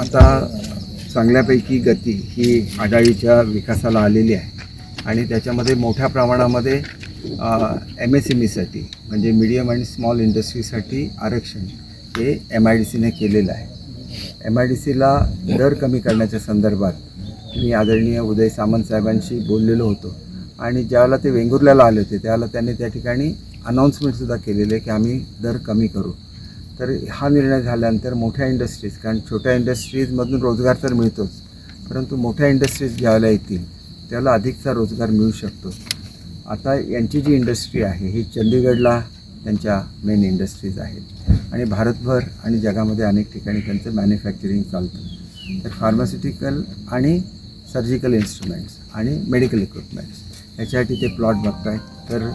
आता चांगल्यापैकी गती ही आडाळीच्या विकासाला आलेली आहे. आणि त्याच्यामध्ये मोठ्या प्रमाणामध्ये एम एस एम ईसाठी म्हणजे मीडियम आणि स्मॉल इंडस्ट्रीसाठी आरक्षण हे एम आय डी सीने केलेलं आहे. एम आय डी सीला दर कमी करण्याच्या संदर्भात मी आदरणीय उदय सामंत साहेबांशी बोललेलो होतो. आणि ज्यावेळेला ते वेंगुर्ल्याला आले होते त्यावेळेला त्यांनी त्या ठिकाणी अनाऊन्समेंटसुद्धा केलेले की आम्ही दर कमी करू. तर हा निर्णय झाल्यानंतर मोठ्या इंडस्ट्रीज कारण छोट्या इंडस्ट्रीजमधून रोजगार तर मिळतोच परंतु मोठ्या इंडस्ट्रीज ज्यावेळेला येतील त्याला अधिकचा रोजगार मिळू शकतो. आता यांची जी इंडस्ट्री आहे ही चंदीगडला त्यांच्या मेन इंडस्ट्रीज आहेत. आणि भारतभर आणि जगामध्ये अनेक ठिकाणी त्यांचं मॅन्युफॅक्चरिंग चालतं. तर फार्मास्युटिकल आणि सर्जिकल इन्स्ट्रुमेंट्स आणि मेडिकल इक्विपमेंट्स याच्यासाठी ते प्लॉट बघत आहेत तर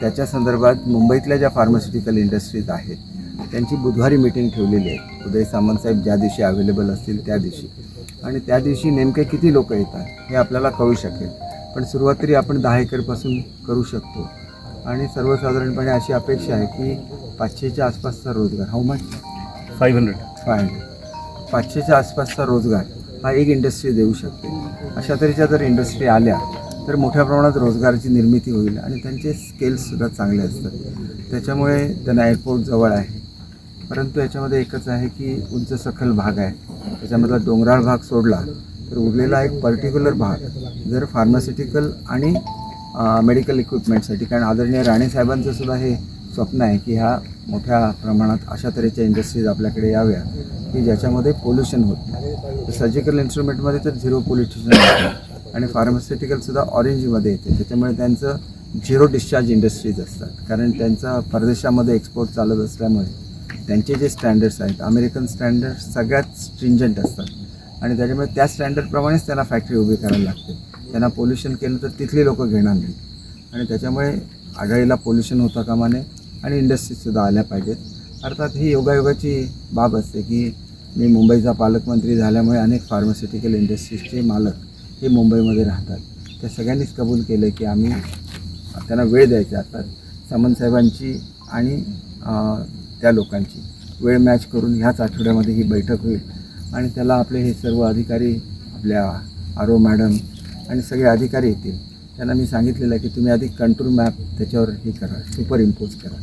त्याच्या संदर्भात मुंबईतल्या ज्या फार्मास्युटिकल इंडस्ट्रीज आहेत त्यांची बुधवारी मीटिंग ठेवलेली आहे. उदय सामंत साहेब ज्या दिवशी अवेलेबल असतील त्या दिवशी. आणि त्या दिवशी नेमके किती लोक येतात हे आपल्याला कळू शकेल. पण सुरुवात तरी आपण दहा एकरपासून करू शकतो. आणि सर्वसाधारणपणे अशी अपेक्षा आहे की पाचशेच्या आसपासचा रोजगार how much five hundred five hundred पाचशेच्या आसपासचा रोजगार हा एक इंडस्ट्री देऊ शकते. अशा तऱ्हेच्या जर इंडस्ट्री आल्या तर मोठ्या प्रमाणात रोजगाराची निर्मिती होईल आणि त्यांचे स्केल्ससुद्धा चांगले असतात. त्याच्यामुळे त्यांना एअरपोर्ट जवळ आहे. परंतु याच्यामध्ये एकच आहे की उंच सखल भाग आहे. त्याच्यामधला डोंगराळ भाग सोडला तर उरलेला एक पर्टिक्युलर भाग जर फार्मास्युटिकल आणि मेडिकल इक्विपमेंटसाठी कारण आदरणीय राणेसाहेबांचं सुद्धा हे स्वप्न आहे की ह्या मोठ्या प्रमाणात अशा तऱ्हेच्या इंडस्ट्रीज आपल्याकडे याव्या की ज्याच्यामध्ये पोल्युशन होत नाही. सर्जिकल इन्स्ट्रुमेंटमध्ये तर झिरो पोल्युशन आणि फार्मास्युटिकलसुद्धा ऑरेंजमध्ये येते. त्याच्यामुळे त्यांचं झिरो डिस्चार्ज इंडस्ट्रीज असतात. कारण त्यांचा परदेशामध्ये एक्सपोर्ट चालत असल्यामुळे त्यांचे जे स्टँडर्ड्स आहेत अमेरिकन स्टँडर्ड सगळ्यात स्ट्रिंजंट असतात. आणि त्याच्यामुळे त्या स्टँडर्डप्रमाणेच त्यांना फॅक्टरी उभी करायला लागते. त्यांना पोल्युशन केलं तर तिथली लोकं घेणार नाहीत. आणि त्याच्यामुळे आढळीला पोल्युशन होता कामा नये आणि इंडस्ट्रीजसुद्धा आल्या पाहिजेत. अर्थात ही योगायोगाची बाब असते की मी मुंबईचा पालकमंत्री झाल्यामुळे अनेक फार्मास्युटिकल इंडस्ट्रीजचे मालक हे मुंबईमध्ये राहतात. त्या सगळ्यांनीच कबूल केलं की आम्ही त्यांना वेळ द्यायचा अर्थात सामंत साहेबांची आणि त्या लोकांची. वेळ मॅच करून ह्याच आठवड्यामध्ये ही बैठक होईल. आणि त्याला आपले हे सर्व अधिकारी आपल्या आरो मॅडम आणि सगळे अधिकारी येतील. त्यांना मी सांगितलेलं आहे की तुम्ही आधी कंट्रोल मॅप त्याच्यावर हे करा सुपर इम्पोज करा.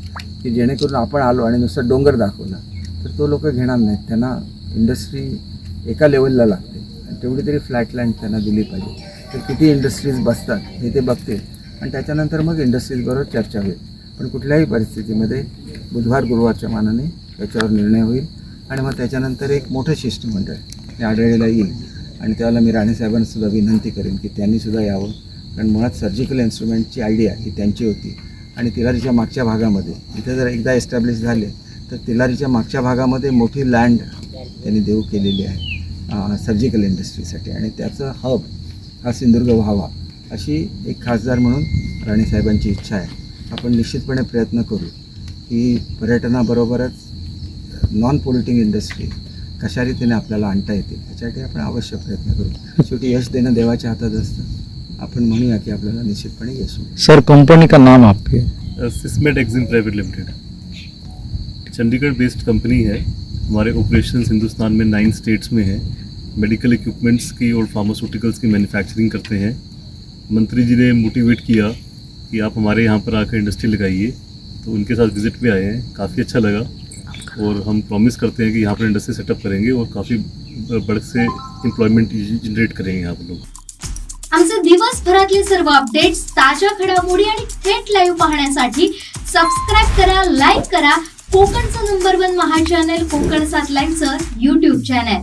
की जेणेकरून आपण आलो आणि नुसतं डोंगर दाखवला तर तो लोक घेणार नाहीत. त्यांना इंडस्ट्री एका लेवलला लागते. आणि तेवढी तरी फ्लॅट लँड त्यांना दिली पाहिजे. तर किती इंडस्ट्रीज बसतात हे ते बघतील. आणि त्याच्यानंतर मग इंडस्ट्रीजबरोबर चर्चा होईल. पण कुठल्याही परिस्थितीमध्ये बुधवार गुरुवारच्या मानाने त्याच्यावर निर्णय होईल. आणि मग त्याच्यानंतर एक मोठं शिष्टमंडळ हे आढळलेला येईल. आणि त्यावेळेला मी राणेसाहेबांनासुद्धा विनंती करेन की त्यांनीसुद्धा यावं. कारण मुळात सर्जिकल इन्स्ट्रुमेंटची आयडिया ही त्यांची होती. आणि तिलारीच्या मागच्या भागामध्ये इथे जर एकदा एस्टॅब्लिश झाले तर तिलारीच्या मागच्या भागामध्ये मोठी लँड त्यांनी देऊ केलेली आहे सर्जिकल इंडस्ट्रीसाठी आणि त्याचं हब हा सिंधुदुर्ग व्हावा अशी एक खासदार म्हणून राणेसाहेबांची इच्छा आहे. आपण निश्चितपणे प्रयत्न करू. की पर्यटनाबरोबरच नॉन पोलिटिंग इंडस्ट्री कशा रीतीने आपल्याला आणता येतील याच्यासाठी आपण अवश्य प्रयत्न करू. शेवटी यश देणं देवाच्या हातात असतं. आपण म्हणूया की आपल्याला निश्चितपणे यश सर कंपनी का नाम आपके? Sysmet Exim private limited Chandigarh based company है. हमारे ऑपरेशंस हिंदुस्तान में नाइन स्टेट्स में है. मेडिकल इक्विपमेंट्स की और फार्मास्यूटिकल्स की मैन्युफैक्चरिंग करते हैं. मंत्री जी ने मोटिवेट किया कि आप हमारे यहाँ पर आकर इंडस्ट्री लगाइए. तो उनके साथ विजिट पे आए हैं। काफ़ी अच्छा लगा। और हम प्रॉमिस करते हैं कि यहाँ पर इंडस्ट्री सेटअप करेंगे और काफ़ी बड़े से एम्प्लॉयमेंट जनरेट करेंगे यहाँ पर लोग। आमचे दिवसभरातले सर्व अपडेट्स ताज्या घडामोडी आणि थेट लाईव्ह पाहण्यासाठी सबस्क्राईब करा लाईक करा. कोकणचं नंबर वन महा चॅनल कोकण सात लाईनचं युट्यूब चॅनल